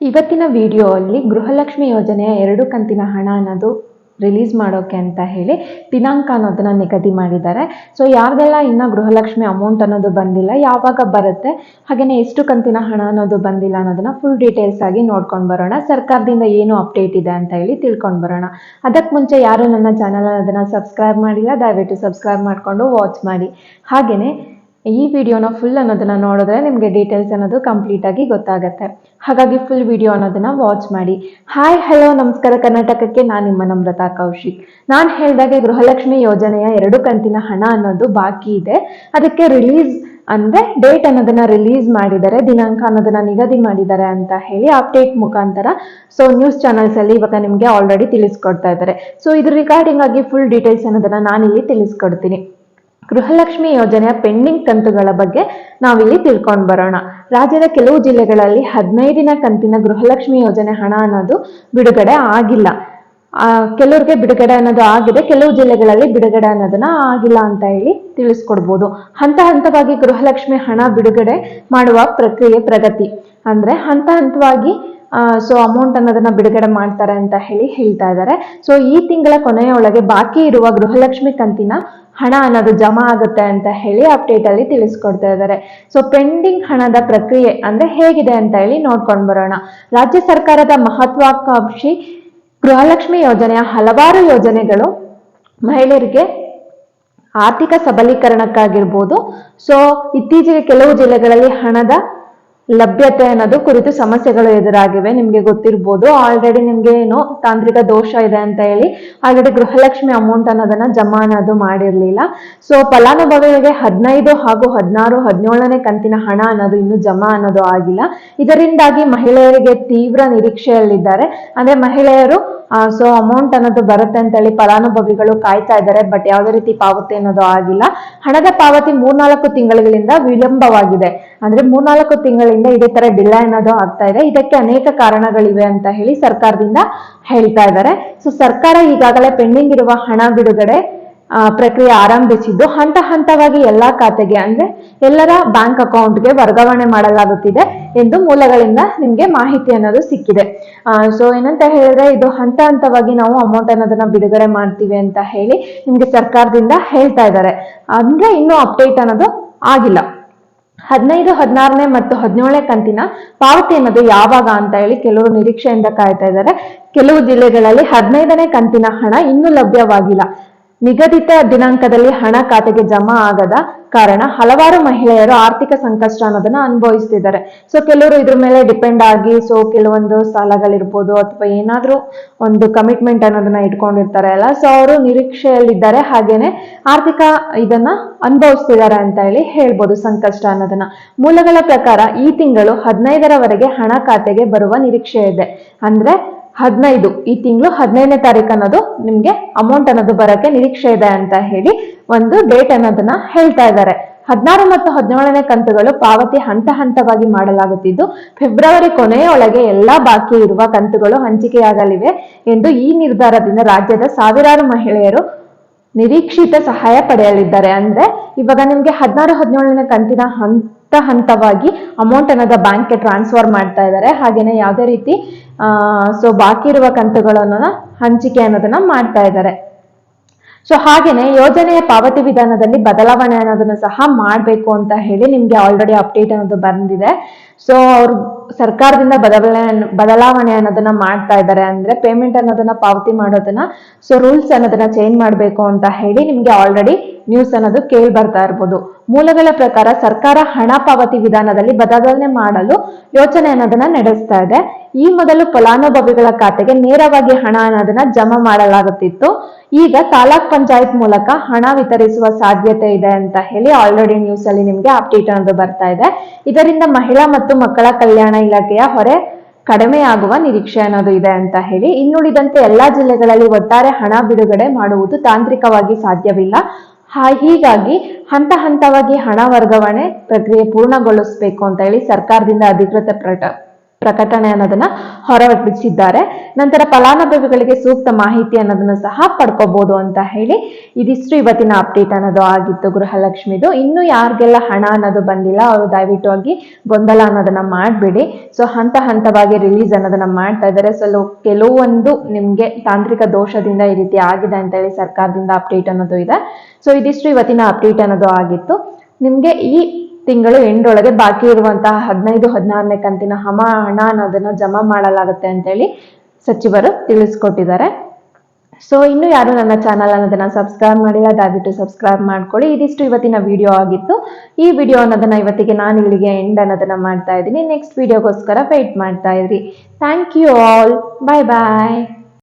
ಇವತ್ತಿನ ವಿಡಿಯೋ ಅಲ್ಲಿ ಗೃಹಲಕ್ಷ್ಮಿ ಯೋಜನೆಯ ಎರಡು ಕಂತಿನ ಹಣ ಅನ್ನೋದು ರಿಲೀಸ್ ಮಾಡೋಕೆ ಅಂತ ಹೇಳಿ ದಿನಾಂಕ ಅನ್ನೋದನ್ನ ನಿಗದಿ ಮಾಡಿದ್ದಾರೆ. ಸೊ ಯಾರಿಗೆಲ್ಲ ಇನ್ನ ಗೃಹಲಕ್ಷ್ಮಿ ಅಮೌಂಟ್ ಅನ್ನೋದು ಬಂದಿಲ್ಲ, ಯಾವಾಗ ಬರುತ್ತೆ ಹಾಗೆಯೇ ಎಷ್ಟು ಕಂತಿನ ಹಣ ಅನ್ನೋದು ಬಂದಿಲ್ಲ ಅನ್ನೋದನ್ನ ಫುಲ್ ಡೀಟೇಲ್ಸ್ ಆಗಿ ನೋಡ್ಕೊಂಡು ಬರೋಣ. ಸರ್ಕಾರದಿಂದ ಏನು ಅಪ್ಡೇಟ್ ಇದೆ ಅಂತ ಹೇಳಿ ತಿಳ್ಕೊಂಡು ಬರೋಣ. ಅದಕ್ಕೆ ಮುಂಚೆ ಯಾರು ನನ್ನ ಚಾನಲ್ ಅದನ್ನ ಸಬ್ಸ್ಕ್ರೈಬ್ ಮಾಡಿಲ್ಲ, ದಯವಿಟ್ಟು ಸಬ್ಸ್ಕ್ರೈಬ್ ಮಾಡಿಕೊಂಡು ವಾಚ್ ಮಾಡಿ. ಹಾಗೆಯೇ ಈ ವಿಡಿಯೋನ ಫುಲ್ ಅನ್ನೋದನ್ನ ನೋಡಿದ್ರೆ ನಿಮಗೆ ಡೀಟೇಲ್ಸ್ ಅನ್ನೋದು ಕಂಪ್ಲೀಟ್ ಆಗಿ ಗೊತ್ತಾಗುತ್ತೆ. ಹಾಗಾಗಿ ಫುಲ್ ವಿಡಿಯೋ ಅನ್ನೋದನ್ನ ವಾಚ್ ಮಾಡಿ. ಹಾಯ್ ಹಲೋ ನಮಸ್ಕಾರ. ಕರ್ನಾಟಕಕ್ಕೆ ನಾನು ನಿಮ್ಮ ನಮ್ರತಾ ಕೌಶಿಕ್. ನಾನು ಹೇಳಿದಾಗೆ ಗೃಹಲಕ್ಷ್ಮಿ ಯೋಜನೆಯ ಎರಡು ಕಂತಿನ ಹಣ ಅನ್ನೋದು ಬಾಕಿ ಇದೆ. ಅದಕ್ಕೆ ರಿಲೀಸ್ ಅಂದ್ರೆ ಡೇಟ್ ಅನ್ನೋದನ್ನ ರಿಲೀಸ್ ಮಾಡಿದ್ದಾರೆ ದಿನಾಂಕ ಅನ್ನೋದನ್ನ ನಿಗದಿ ಮಾಡಿದ್ದಾರೆ ಅಂತ ಹೇಳಿ ಅಪ್ಡೇಟ್ ಮುಖಾಂತರ ಸೊ ನ್ಯೂಸ್ ಚಾನಲ್ಸ್ ಅಲ್ಲಿ ಇವಾಗ ನಿಮಗೆ ಆಲ್ರೆಡಿ ತಿಳಿಸ್ಕೊಡ್ತಾ ಇದ್ದಾರೆ. ಸೊ ಇದ್ರ ರಿಗಾರ್ಡಿಂಗ್ ಆಗಿ ಫುಲ್ ಡೀಟೇಲ್ಸ್ ಅನ್ನೋದನ್ನ ನಾನಿಲ್ಲಿ ತಿಳಿಸ್ಕೊಡ್ತೀನಿ. ಗೃಹಲಕ್ಷ್ಮಿ ಯೋಜನೆಯ ಪೆಂಡಿಂಗ್ ಕಂತುಗಳ ಬಗ್ಗೆ ನಾವಿಲ್ಲಿ ತಿಳ್ಕೊಂಡು ಬರೋಣ. ರಾಜ್ಯದ ಕೆಲವು ಜಿಲ್ಲೆಗಳಲ್ಲಿ ಹದಿನೈದಿನ ಕಂತಿನ ಗೃಹಲಕ್ಷ್ಮಿ ಯೋಜನೆ ಹಣ ಅನ್ನೋದು ಬಿಡುಗಡೆ ಆಗಿಲ್ಲ. ಆ, ಕೆಲವ್ರಿಗೆ ಬಿಡುಗಡೆ ಅನ್ನೋದು ಆಗಿದೆ ಕೆಲವು ಜಿಲ್ಲೆಗಳಲ್ಲಿ ಬಿಡುಗಡೆ ಅನ್ನೋದನ್ನ ಆಗಿಲ್ಲ ಅಂತ ಹೇಳಿ ತಿಳಿಸ್ಕೊಡ್ಬೋದು. ಹಂತ ಹಂತವಾಗಿ ಗೃಹಲಕ್ಷ್ಮಿ ಹಣ ಬಿಡುಗಡೆ ಮಾಡುವ ಪ್ರಕ್ರಿಯೆ ಪ್ರಗತಿ. ಅಂದ್ರೆ ಹಂತ ಹಂತವಾಗಿ ಸೊ ಅಮೌಂಟ್ ಅನ್ನೋದನ್ನ ಬಿಡುಗಡೆ ಮಾಡ್ತಾರೆ ಅಂತ ಹೇಳಿ ಹೇಳ್ತಾ ಇದ್ದಾರೆ ಸೊ ಈ ತಿಂಗಳ ಕೊನೆಯ ಒಳಗೆ ಬಾಕಿ ಇರುವ ಗೃಹಲಕ್ಷ್ಮಿ ಕಂತಿನ ಹಣ ಅನ್ನೋದು ಜಮಾ ಆಗುತ್ತೆ ಅಂತ ಹೇಳಿ ಅಪ್ಡೇಟ್ ಅಲ್ಲಿ ತಿಳಿಸ್ಕೊಡ್ತಾ ಇದ್ದಾರೆ. ಸೊ ಪೆಂಡಿಂಗ್ ಹಣದ ಪ್ರಕ್ರಿಯೆ ಅಂದ್ರೆ ಹೇಗಿದೆ ಅಂತ ಹೇಳಿ ನೋಡ್ಕೊಂಡು ಬರೋಣ. ರಾಜ್ಯ ಸರ್ಕಾರದ ಮಹತ್ವಾಕಾಂಕ್ಷಿ ಗೃಹಲಕ್ಷ್ಮಿ ಯೋಜನೆಯ ಹಲವಾರು ಯೋಜನೆಗಳು ಮಹಿಳೆಯರಿಗೆ ಆರ್ಥಿಕ ಸಬಲೀಕರಣಕ್ಕಾಗಿರ್ಬೋದು. ಸೊ ಇತ್ತೀಚೆಗೆ ಕೆಲವು ಜಿಲ್ಲೆಗಳಲ್ಲಿ ಹಣದ ಲಭ್ಯತೆ ಅನ್ನೋದು ಕುರಿತು ಸಮಸ್ಯೆಗಳು ಎದುರಾಗಿವೆ. ನಿಮ್ಗೆ ಗೊತ್ತಿರ್ಬೋದು. ಆಲ್ರೆಡಿ ನಿಮ್ಗೆ ಏನು ತಾಂತ್ರಿಕ ದೋಷ ಇದೆ ಅಂತ ಹೇಳಿ ಆಲ್ರೆಡಿ ಗೃಹಲಕ್ಷ್ಮಿ ಅಮೌಂಟ್ ಅನ್ನೋದನ್ನ ಜಮಾ ಅನ್ನೋದು ಮಾಡಿರ್ಲಿಲ್ಲ. ಸೊ ಫಲಾನುಭವಿಗಳಿಗೆ ಹದಿನೈದು ಹಾಗೂ ಹದಿನಾರು, ಹದಿನೇಳನೇ ಕಂತಿನ ಹಣ ಅನ್ನೋದು ಇನ್ನು ಜಮಾ ಅನ್ನೋದು ಆಗಿಲ್ಲ. ಇದರಿಂದಾಗಿ ಮಹಿಳೆಯರಿಗೆ ತೀವ್ರ ನಿರೀಕ್ಷೆಯಲ್ಲಿದ್ದಾರೆ. ಅಂದ್ರೆ ಮಹಿಳೆಯರು ಸೊ ಅಮೌಂಟ್ ಅನ್ನೋದು ಬರುತ್ತೆ ಅಂತ ಹೇಳಿ ಫಲಾನುಭವಿಗಳು ಕಾಯ್ತಾ ಇದ್ದಾರೆ ಬಟ್ ಯಾವುದೇ ರೀತಿ ಪಾವತಿ ಅನ್ನೋದು ಆಗಿಲ್ಲ. ಹಣದ ಪಾವತಿ ಮೂರ್ನಾಲ್ಕು ತಿಂಗಳಿಂದ ವಿಳಂಬವಾಗಿದೆ. ಅಂದ್ರೆ ಮೂರ್ನಾಲ್ಕು ತಿಂಗಳಿಂದ ಇದೇ ತರ ಡಿಲೇ ಅನ್ನೋದು ಆಗ್ತಾ ಇದೆ. ಇದಕ್ಕೆ ಅನೇಕ ಕಾರಣಗಳಿವೆ ಅಂತ ಹೇಳಿ ಸರ್ಕಾರದಿಂದ ಹೇಳ್ತಾ ಇದ್ದಾರೆ. ಸೊ ಸರ್ಕಾರ ಈಗಾಗಲೇ ಪೆಂಡಿಂಗ್ ಇರುವ ಹಣ ಬಿಡುಗಡೆ ಪ್ರಕ್ರಿಯೆ ಆರಂಭಿಸಿದ್ದು ಹಂತ ಹಂತವಾಗಿ ಎಲ್ಲಾ ಖಾತೆಗೆ ಅಂದ್ರೆ ಎಲ್ಲರ ಬ್ಯಾಂಕ್ ಅಕೌಂಟ್ಗೆ ವರ್ಗಾವಣೆ ಮಾಡಲಾಗುತ್ತಿದೆ ಎಂದು ಮೂಲಗಳಿಂದ ನಿಮ್ಗೆ ಮಾಹಿತಿ ಅನ್ನೋದು ಸಿಕ್ಕಿದೆ. ಸೊ ಏನಂತ ಹೇಳಿದ್ರೆ ಇದು ಹಂತ ಹಂತವಾಗಿ ನಾವು ಅಮೌಂಟ್ ಅನ್ನೋದನ್ನ ಬಿಡುಗಡೆ ಮಾಡ್ತೀವಿ ಅಂತ ಹೇಳಿ ನಿಮ್ಗೆ ಸರ್ಕಾರದಿಂದ ಹೇಳ್ತಾ ಇದ್ದಾರೆ. ಅಂದ್ರೆ ಇನ್ನೂ ಅಪ್ಡೇಟ್ ಅನ್ನೋದು ಆಗಿಲ್ಲ. ಹದಿನೈದು, ಹದಿನಾರನೇ ಮತ್ತು ಹದಿನೇಳನೇ ಕಂತಿನ ಪಾವತಿ ಅನ್ನೋದು ಯಾವಾಗ ಅಂತ ಹೇಳಿ ಕೆಲವರು ನಿರೀಕ್ಷೆಯಿಂದ ಕಾಯ್ತಾ ಇದ್ದಾರೆ. ಕೆಲವು ಜಿಲ್ಲೆಗಳಲ್ಲಿ ಹದಿನೈದನೇ ಕಂತಿನ ಹಣ ಇನ್ನೂ ಲಭ್ಯವಾಗಿಲ್ಲ. ನಿಗದಿತ ದಿನಾಂಕದಲ್ಲಿ ಹಣ ಖಾತೆಗೆ ಜಮಾ ಆಗದ ಕಾರಣ ಹಲವಾರು ಮಹಿಳೆಯರು ಆರ್ಥಿಕ ಸಂಕಷ್ಟ ಅನ್ನೋದನ್ನ ಅನುಭವಿಸ್ತಿದ್ದಾರೆ. ಸೊ ಕೆಲವರು ಇದ್ರ ಮೇಲೆ ಡಿಪೆಂಡ್ ಆಗಿ ಸೊ ಕೆಲವೊಂದು ಸಾಲಗಳಿರ್ಬೋದು ಅಥವಾ ಏನಾದ್ರೂ ಒಂದು ಕಮಿಟ್ಮೆಂಟ್ ಅನ್ನೋದನ್ನ ಇಟ್ಕೊಂಡಿರ್ತಾರೆ ಅಲ್ಲ. ಸೊ ಅವರು ನಿರೀಕ್ಷೆಯಲ್ಲಿದ್ದಾರೆ, ಹಾಗೇನೆ ಆರ್ಥಿಕ ಇದನ್ನ ಅನುಭವಿಸ್ತಿದ್ದಾರೆ ಅಂತ ಹೇಳಿ ಹೇಳ್ಬೋದು ಸಂಕಷ್ಟ ಅನ್ನೋದನ್ನ. ಮೂಲಗಳ ಪ್ರಕಾರ ಈ ತಿಂಗಳು ಹದಿನೈದರವರೆಗೆ ಹಣ ಖಾತೆಗೆ ಬರುವ ನಿರೀಕ್ಷೆ ಇದೆ. ಅಂದ್ರೆ ಹದಿನೈದು, ಈ ತಿಂಗಳು ಹದಿನೈದನೇ ತಾರೀಕು ಅನ್ನೋದು ನಿಮ್ಗೆ ಅಮೌಂಟ್ ಅನ್ನೋದು ಬರಕ್ಕೆ ನಿರೀಕ್ಷೆ ಇದೆ ಅಂತ ಹೇಳಿ ಒಂದು ಡೇಟ್ ಅನ್ನೋದನ್ನ ಹೇಳ್ತಾ ಇದ್ದಾರೆ. ಹದಿನಾರು ಮತ್ತು ಹದಿನೇಳನೇ ಕಂತುಗಳು ಪಾವತಿ ಹಂತ ಹಂತವಾಗಿ ಮಾಡಲಾಗುತ್ತಿದ್ದು, ಫೆಬ್ರವರಿ ಕೊನೆಯೊಳಗೆ ಎಲ್ಲಾ ಬಾಕಿ ಇರುವ ಕಂತುಗಳು ಹಂಚಿಕೆಯಾಗಲಿವೆ ಎಂದು ಈ ನಿರ್ಧಾರದಿಂದ ರಾಜ್ಯದ ಸಾವಿರಾರು ಮಹಿಳೆಯರು ನಿರೀಕ್ಷಿತ ಸಹಾಯ ಪಡೆಯಲಿದ್ದಾರೆ. ಅಂದ್ರೆ ಇವಾಗ ನಿಮ್ಗೆ ಹದಿನಾರು, ಹದಿನೇಳನೇ ಕಂತಿನ ಹಂತ ಹಂತವಾಗಿ ಅಮೌಂಟ್ ಅನ್ನೋದ ಬ್ಯಾಂಕ್ಗೆ ಟ್ರಾನ್ಸ್ಫರ್ ಮಾಡ್ತಾ ಇದ್ದಾರೆ ಹಾಗೇನೆ ಯಾವುದೇ ರೀತಿ ಸೊ ಬಾಕಿ ಇರುವ ಕಂತುಗಳನ್ನು ಹಂಚಿಕೆ ಅನ್ನೋದನ್ನ ಮಾಡ್ತಾ ಇದ್ದಾರೆ ಸೊ ಹಾಗೇನೆ ಯೋಜನೆಯ ಪಾವತಿ ವಿಧಾನದಲ್ಲಿ ಬದಲಾವಣೆ ಅನ್ನೋದನ್ನ ಸಹ ಮಾಡಬೇಕು ಅಂತ ಹೇಳಿ ನಿಮ್ಗೆ ಆಲ್ರೆಡಿ ಅಪ್ಡೇಟ್ ಅನ್ನೋದು ಬಂದಿದೆ. ಸೊ ಅವ್ರು ಸರ್ಕಾರದಿಂದ ಬದಲಾವಣೆ ಬದಲಾವಣೆ ಅನ್ನೋದನ್ನ ಮಾಡ್ತಾ ಇದ್ದಾರೆ ಅಂದ್ರೆ ಪೇಮೆಂಟ್ ಅನ್ನೋದನ್ನ ಪಾವತಿ ಮಾಡೋದನ್ನ ಸೊ ರೂಲ್ಸ್ ಅನ್ನೋದನ್ನ ಚೇಂಜ್ ಮಾಡಬೇಕು ಅಂತ ಹೇಳಿ ನಿಮ್ಗೆ ಆಲ್ರೆಡಿ ನ್ಯೂಸ್ ಅನ್ನೋದು ಕೇಳಿ ಬರ್ತಾ ಇರ್ಬೋದು. ಮೂಲಗಳ ಪ್ರಕಾರ ಸರ್ಕಾರ ಹಣ ಪಾವತಿ ವಿಧಾನದಲ್ಲಿ ಬದಲಾವಣೆ ಮಾಡಲು ಯೋಚನೆ ಅನ್ನೋದನ್ನ ನಡೆಸ್ತಾ ಇದೆ. ಈ ಮೊದಲು ಫಲಾನುಭವಿಗಳ ಖಾತೆಗೆ ನೇರವಾಗಿ ಹಣ ಅನ್ನೋದನ್ನ ಜಮಾ ಮಾಡಲಾಗುತ್ತಿತ್ತು. ಈಗ ತಾಲೂಕ್ ಪಂಚಾಯತ್ ಮೂಲಕ ಹಣ ವಿತರಿಸುವ ಸಾಧ್ಯತೆ ಇದೆ ಅಂತ ಹೇಳಿ ಆಲ್ರೆಡಿ ನ್ಯೂಸ್ ಅಲ್ಲಿ ನಿಮ್ಗೆ ಅಪ್ಡೇಟ್ ಅನ್ನೋದು ಬರ್ತಾ ಇದೆ. ಇದರಿಂದ ಮಹಿಳಾ ಮತ್ತು ಮಕ್ಕಳ ಕಲ್ಯಾಣ ಇಲಾಖೆಯ ಹೊರೆ ಕಡಿಮೆಯಾಗುವ ನಿರೀಕ್ಷೆ ಅನ್ನೋದು ಇದೆ ಅಂತ ಹೇಳಿ. ಇನ್ನುಳಿದಂತೆ ಎಲ್ಲಾ ಜಿಲ್ಲೆಗಳಲ್ಲಿ ಒಟ್ಟಾರೆ ಹಣ ಬಿಡುಗಡೆ ಮಾಡುವುದು ತಾಂತ್ರಿಕವಾಗಿ ಸಾಧ್ಯವಿಲ್ಲ. ಹೀಗಾಗಿ ಹಂತ ಹಂತವಾಗಿ ಹಣ ವರ್ಗಾವಣೆ ಪ್ರಕ್ರಿಯೆ ಪೂರ್ಣಗೊಳಿಸಬೇಕು ಅಂತ ಹೇಳಿ ಸರ್ಕಾರದಿಂದ ಅಧಿಕೃತ ಪ್ರಟ ಪ್ರಕಟಣೆ ಅನ್ನೋದನ್ನ ಹೊರಬಿಡಿಸಿದ್ದಾರೆ. ನಂತರ ಫಲಾನುಭವಿಗಳಿಗೆ ಸೂಕ್ತ ಮಾಹಿತಿ ಅನ್ನೋದನ್ನ ಸಹ ಪಡ್ಕೋಬಹುದು ಅಂತ ಹೇಳಿ ಇದಿಷ್ಟು ಇವತ್ತಿನ ಅಪ್ಡೇಟ್ ಅನ್ನೋದು ಆಗಿತ್ತು ಗೃಹಲಕ್ಷ್ಮಿದು. ಇನ್ನು ಯಾರಿಗೆಲ್ಲ ಹಣ ಅನ್ನೋದು ಬಂದಿಲ್ಲ, ಅವರು ದಯವಿಟ್ಟು ಆಗಿ ಗೊಂದಲ ಅನ್ನೋದನ್ನ ಮಾಡಬೇಡಿ. ಸೊ ಹಂತ ಹಂತವಾಗಿ ರಿಲೀಸ್ ಅನ್ನೋದನ್ನ ಮಾಡ್ತಾ ಇದ್ದಾರೆ. ಸೊ ಕೆಲವೊಂದು ನಿಮ್ಗೆ ತಾಂತ್ರಿಕ ದೋಷದಿಂದ ಈ ರೀತಿ ಆಗಿದೆ ಅಂತ ಹೇಳಿ ಸರ್ಕಾರದಿಂದ ಅಪ್ಡೇಟ್ ಅನ್ನೋದು ಇದೆ. ಸೊ ಇದಿಷ್ಟು ಇವತ್ತಿನ ಅಪ್ಡೇಟ್ ಅನ್ನೋದು ಆಗಿತ್ತು. ನಿಮ್ಗೆ ಈ ತಿಂಗಳು ಎಂಡೊಳಗೆ ಬಾಕಿ ಇರುವಂತಹ ಹದಿನೈದು, ಹದಿನಾರನೇ ಕಂತಿನ ಹಮ, ಹಣ ಅನ್ನೋದನ್ನ ಜಮಾ ಮಾಡಲಾಗುತ್ತೆ ಅಂತೇಳಿ ಸಚಿವರು ತಿಳಿಸ್ಕೊಟ್ಟಿದ್ದಾರೆ. ಸೊ ಇನ್ನು ಯಾರು ನನ್ನ ಚಾನಲ್ ಅನ್ನೋದನ್ನ ಸಬ್ಸ್ಕ್ರೈಬ್ ಮಾಡಿಲ್ಲ, ದಯವಿಟ್ಟು ಸಬ್ಸ್ಕ್ರೈಬ್ ಮಾಡ್ಕೊಳ್ಳಿ. ಇದಿಷ್ಟು ಇವತ್ತಿನ ವಿಡಿಯೋ ಆಗಿತ್ತು. ಈ ವಿಡಿಯೋ ಅನ್ನೋದನ್ನ ಇವತ್ತಿಗೆ ನಾನು ಇಲ್ಲಿಗೆ ಎಂಡ್ ಅನ್ನೋದನ್ನ ಮಾಡ್ತಾ ಇದ್ದೀನಿ. ನೆಕ್ಸ್ಟ್ ವಿಡಿಯೋಗೋಸ್ಕರ ವೆಯ್ಟ್ ಮಾಡ್ತಾ ಇದ್ರಿ. Thank you all bye bye